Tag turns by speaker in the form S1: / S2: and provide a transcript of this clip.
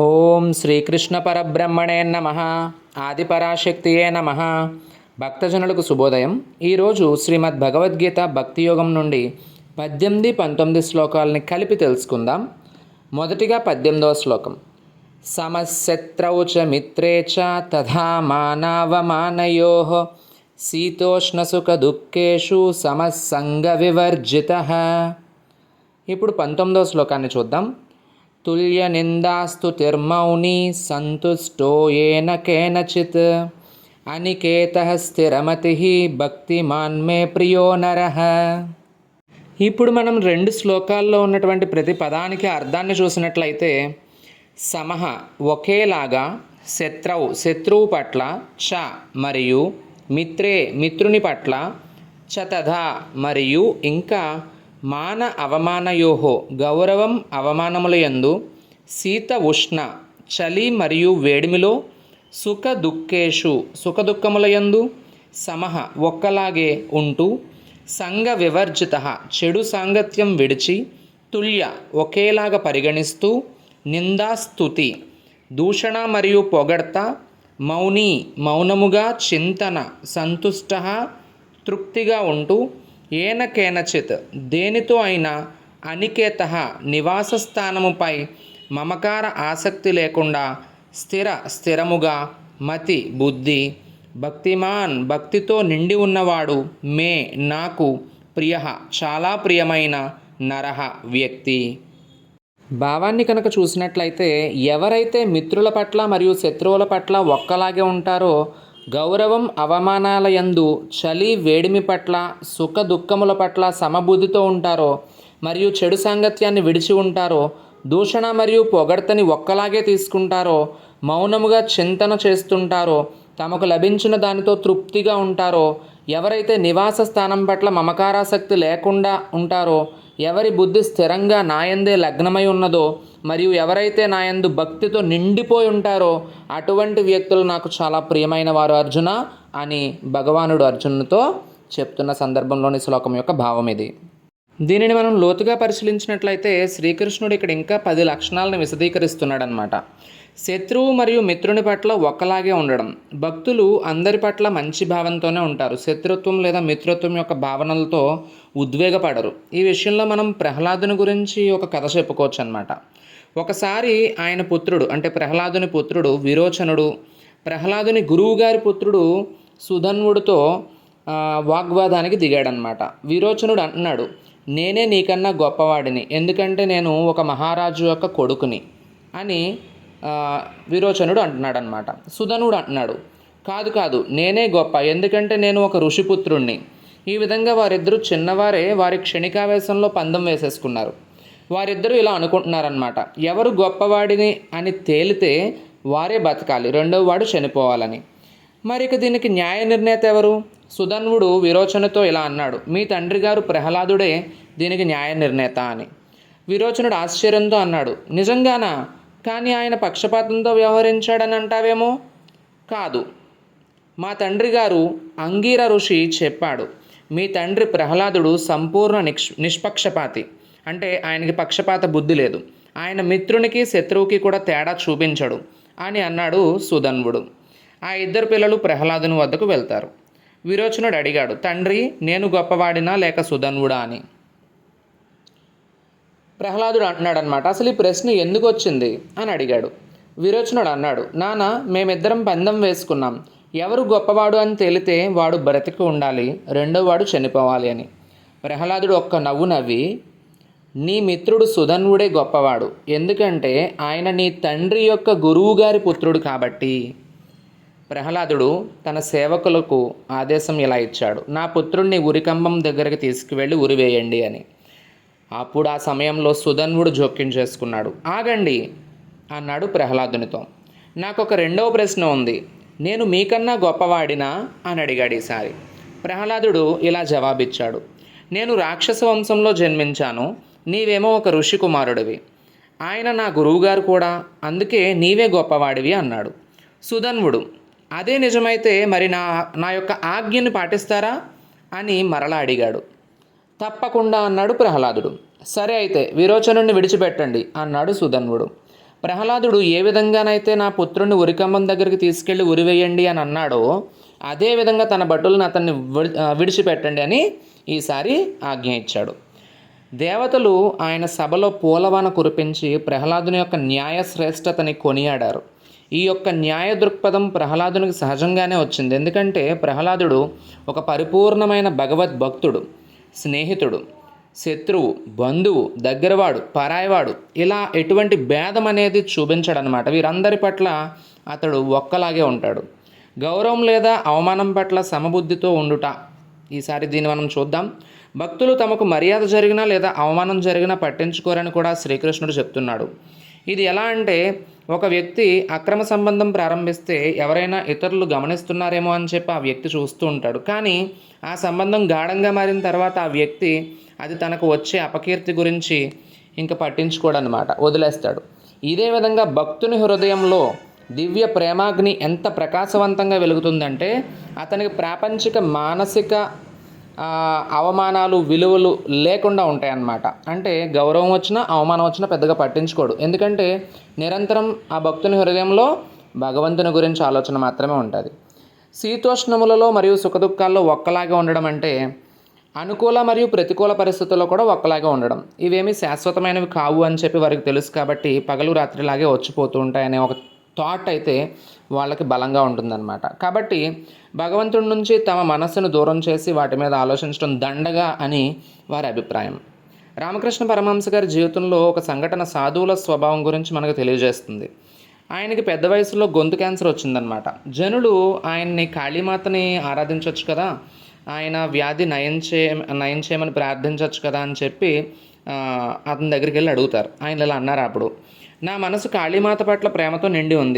S1: ఓం శ్రీకృష్ణ పరబ్రహ్మణే నమ ఆదిపరాశక్తియే నమ. భక్తజనులకు శుభోదయం. ఈరోజు శ్రీమద్ భగవద్గీత భక్తి యోగం నుండి పద్దెనిమిది పంతొమ్మిది శ్లోకాలని కలిపి తెలుసుకుందాం. మొదటిగా పద్దెనిమిదవ శ్లోకం. సమశత్రౌ చ మిత్రే చ తథా మానవమానయో శీతోష్ణసుఖ దుఃఖేషు సమసంగ వివర్జిత. ఇప్పుడు పంతొమ్మిదవ శ్లోకాన్ని చూద్దాం. తుల్య నిందాస్తు తిర్మౌని సంతుష్టో ఏన కేనచిత్. అనికేత స్థిరమతి భక్తిమాన్మే ప్రియో నర. ఇప్పుడు మనం రెండు శ్లోకాల్లో ఉన్నటువంటి ప్రతి పదానికి అర్థాన్ని చూసినట్లయితే సమహ ఒకేలాగా శత్రువు శత్రువు పట్ల చ మరియు మిత్రే మిత్రుని పట్ల చ తథా మరియు ఇంకా మాన అవమానయోహో గౌరవం అవమానముల యందు శీత ఉష్ణ చలి మరియు వేడిమిలో సుఖ దుఃఖేషు సుఖ సమహ ఒక్కలాగే ఉంటూ సంగ వివర్జిత చెడు సాంగత్యం విడిచి తుల్య ఒకేలాగా పరిగణిస్తూ నిందాస్తుతి దూషణ మరియు పొగడ్త మౌని మౌనముగా చింతన సంతుష్ట తృప్తిగా ఉంటూ ఏన కేనచిత్ దేనితో అయినా అనికేత నివాస స్థానముపై మమకార ఆసక్తి లేకుండా స్థిర స్థిరముగా మతి బుద్ధి భక్తిమాన్ భక్తితో నిండి ఉన్నవాడు మే నాకు ప్రియ చాలా ప్రియమైన నరహ వ్యక్తి. భావాన్ని కనుక చూసినట్లయితే ఎవరైతే మిత్రుల పట్ల మరియు శత్రువుల పట్ల ఒక్కలాగే ఉంటారో గౌరవం అవమానాల యందు చలి వేడిమి పట్ల సుఖ దుఃఖముల పట్ల సమబుద్ధితో ఉంటారో మరియు చెడు సాంగత్యాన్ని విడిచి ఉంటారో దూషణ మరియు పొగడ్తని ఒక్కలాగే తీసుకుంటారో మౌనముగా చింతన చేస్తుంటారో తమకు లభించిన దానితో తృప్తిగా ఉంటారో ఎవరైతే నివాస స్థానం పట్ల మమకారాసక్తి లేకుండా ఉంటారో ఎవరి బుద్ధి స్థిరంగా నాయందే లగ్నమై ఉన్నదో మరియు ఎవరైతే నాయందు భక్తితో నిండిపోయి ఉంటారో అటువంటి వ్యక్తులు నాకు చాలా ప్రియమైన వారు అర్జున అని భగవానుడు అర్జునుతో చెప్తున్న సందర్భంలోని శ్లోకం యొక్క భావం ఇది. దీనిని మనం లోతుగా పరిశీలించినట్లయితే శ్రీకృష్ణుడు ఇక్కడ ఇంకా పది లక్షణాలను విశదీకరిస్తున్నాడనమాట శత్రువు మరియు మిత్రుని పట్ల ఒకలాగే ఉండడం. భక్తులు అందరి పట్ల మంచి భావంతోనే ఉంటారు. శత్రుత్వం లేదా మిత్రత్వం యొక్క భావనలతో ఉద్వేగపడరు. ఈ విషయంలో మనం ప్రహ్లాదుని గురించి ఒక కథ చెప్పుకోవచ్చు అనమాట ఒకసారి ఆయన పుత్రుడు అంటే ప్రహ్లాదుని పుత్రుడు విరోచనుడు ప్రహ్లాదుని గురువుగారి పుత్రుడు సుధన్వుడితో వాగ్వాదానికి దిగాడనమాట విరోచనుడు అంటున్నాడు నేనే నీకన్నా గొప్పవాడిని ఎందుకంటే నేను ఒక మహారాజు యొక్క కొడుకుని అని విరోచనుడు అంటున్నాడు అనమాట సుధనుడు అంటున్నాడు కాదు కాదు నేనే గొప్ప ఎందుకంటే నేను ఒక ఋషిపుత్రుణ్ణి. ఈ విధంగా వారిద్దరూ చిన్నవారే వారి క్షణికావేశంలో పందెం వేసేసుకున్నారు. వారిద్దరూ ఇలా అనుకుంటున్నారనమాట ఎవరు గొప్పవాడిని అని తేలితే వారే బతకాలి రెండవ వాడు చనిపోవాలని. మరి ఇక దీనికి న్యాయ నిర్ణేత ఎవరు? సుధన్వుడు విరోచనతో ఇలా అన్నాడు. మీ తండ్రి గారు ప్రహ్లాదుడే దీనికి న్యాయ నిర్ణేత అని. విరోచనుడు ఆశ్చర్యంతో అన్నాడు. నిజంగానా? కానీ ఆయన పక్షపాతంతో వ్యవహరించాడని అంటావేమో? కాదు. మా తండ్రి గారు అంగీర ఋషి చెప్పాడు. మీ తండ్రి ప్రహ్లాదుడు సంపూర్ణ నిక్ష్ నిష్పక్షపాతి. అంటే ఆయనకి పక్షపాత బుద్ధి లేదు. ఆయన మిత్రునికి శత్రువుకి కూడా తేడా చూపించడు అని అన్నాడు సుధన్వుడు. ఆ ఇద్దరు పిల్లలు ప్రహ్లాదుని వద్దకు వెళ్తారు. విరోచనుడు అడిగాడు తండ్రి నేను గొప్పవాడినా లేక సుధన్వుడా? అని. ప్రహ్లాదుడు అంటున్నాడు అనమాట అసలు ఈ ప్రశ్న ఎందుకు వచ్చింది? అని అడిగాడు. విరోచనుడు అన్నాడు నాన్న మేమిద్దరం పందెం వేసుకున్నాం. ఎవరు గొప్పవాడు అని తేలితే వాడు బ్రతికి ఉండాలి రెండో వాడు చనిపోవాలి అని. ప్రహ్లాదుడు ఒక్క నవ్వు నవ్వి నీ మిత్రుడు సుధన్వుడే గొప్పవాడు. ఎందుకంటే ఆయన నీ తండ్రి యొక్క గురువుగారి పుత్రుడు కాబట్టి ప్రహ్లాదుడు తన సేవకులకు ఆదేశం ఇలా ఇచ్చాడు. నా పుత్రుణ్ణి ఉరికంబం దగ్గరికి తీసుకువెళ్ళి ఉరివేయండి అని. అప్పుడు ఆ సమయంలో సుధన్వుడు జోక్యం చేసుకున్నాడు. ఆగండి అన్నాడు ప్రహ్లాదునితో. నాకు ఒక రెండవ ప్రశ్న ఉంది. నేను మీకన్నా గొప్పవాడినా? అని అడిగాడు ఈసారి. ప్రహ్లాదుడు ఇలా జవాబిచ్చాడు. నేను రాక్షస వంశంలో జన్మించాను. నీవేమో ఒక ఋషి కుమారుడివి ఆయన నా గురువుగారు కూడా. అందుకే నీవే గొప్పవాడివి అన్నాడు. సుధన్వుడు అదే నిజమైతే మరి నా నా యొక్క ఆజ్ఞని పాటిస్తారా? అని మరలా అడిగాడు. తప్పకుండా అన్నాడు ప్రహ్లాదుడు. సరే అయితే విరోచనుణ్ణి విడిచిపెట్టండి అన్నాడు సుధన్వుడు. ప్రహ్లాదుడు ఏ విధంగానైతే నా పుత్రుడిని ఉరికంబం దగ్గరికి తీసుకెళ్ళి ఉరివేయండి అని అన్నాడో అదే విధంగా తన భటులను అతన్ని విడి- విడిచిపెట్టండి అని ఈసారి ఆజ్ఞ ఇచ్చాడు. దేవతలు ఆయన సభలో పూలవాన కురిపించి ప్రహ్లాదుని యొక్క న్యాయ శ్రేష్టతని కొనియాడారు. ఈ యొక్క న్యాయ దృక్పథం ప్రహ్లాదునికి సహజంగానే వచ్చింది. ఎందుకంటే ప్రహ్లాదుడు ఒక పరిపూర్ణమైన భగవద్భక్తుడు స్నేహితుడు శత్రువు బంధువు దగ్గరవాడు పరాయవాడు. ఇలా ఎటువంటి భేదం అనేది చూపించాడనమాట. వీరందరి పట్ల అతడు ఒక్కలాగే ఉంటాడు. గౌరవం లేదా అవమానం పట్ల సమబుద్ధితో ఉండుట. ఈసారి దీన్ని మనం చూద్దాం. భక్తులు తమకు మర్యాద జరిగినా లేదా అవమానం జరిగినా పట్టించుకోరని కూడా శ్రీకృష్ణుడు చెప్తున్నాడు. ఇది ఎలా అంటే ఒక వ్యక్తి అక్రమ సంబంధం ప్రారంభిస్తే ఎవరైనా ఇతరులు గమనిస్తున్నారేమో అని చెప్పి ఆ వ్యక్తి చూస్తూ ఉంటాడు. కానీ ఆ సంబంధం గాఢంగా మారిన తర్వాత ఆ వ్యక్తి అది తనకు వచ్చే అపకీర్తి గురించి ఇంకా పట్టించుకోడనమాట వదిలేస్తాడు. ఇదే విధంగా భక్తుని హృదయంలో దివ్య ప్రేమాగ్ని ఎంత ప్రకాశవంతంగా వెలుగుతుందంటే అతనికి ప్రాపంచిక మానసిక అవమానాలు విలువలు లేకుండా ఉంటాయన్నమాట. అంటే గౌరవం వచ్చినా అవమానం వచ్చినా పెద్దగా పట్టించుకోడు. ఎందుకంటే నిరంతరం ఆ భక్తుని హృదయంలో భగవంతుని గురించి ఆలోచన మాత్రమే ఉంటుంది. శీతోష్ణములలో మరియు సుఖదుఖాల్లో ఒక్కలాగే ఉండడం అంటే అనుకూల మరియు ప్రతికూల పరిస్థితుల్లో కూడా ఒక్కలాగే ఉండడం. ఇవేమీ శాశ్వతమైనవి కావు అని చెప్పి వారికి తెలుసు కాబట్టి పగలు రాత్రిలాగే వచ్చిపోతూ ఉంటాయనే ఒక థాట్ అయితే వాళ్ళకి బలంగా ఉంటుందన్నమాట. కాబట్టి భగవంతుడి నుంచి తమ మనస్సును దూరం చేసి వాటి మీద ఆలోచించడం దండగా అని వారి అభిప్రాయం. రామకృష్ణ పరమహంస గారి జీవితంలో ఒక సంఘటన సాధువుల స్వభావం గురించి మనకు తెలియజేస్తుంది. ఆయనకి పెద్ద వయసులో గొంతు క్యాన్సర్ వచ్చిందనమాట జనులు ఆయన్ని కాళీమాతని ఆరాధించవచ్చు కదా ఆయన వ్యాధి నయం చే నయం చేయమని ప్రార్థించవచ్చు కదా అని చెప్పి అతని దగ్గరికి వెళ్ళి అడుగుతారు. ఆయన ఇలా అన్నారు అప్పుడు? నా మనసు కాళీమాత పట్ల ప్రేమతో నిండి ఉంది.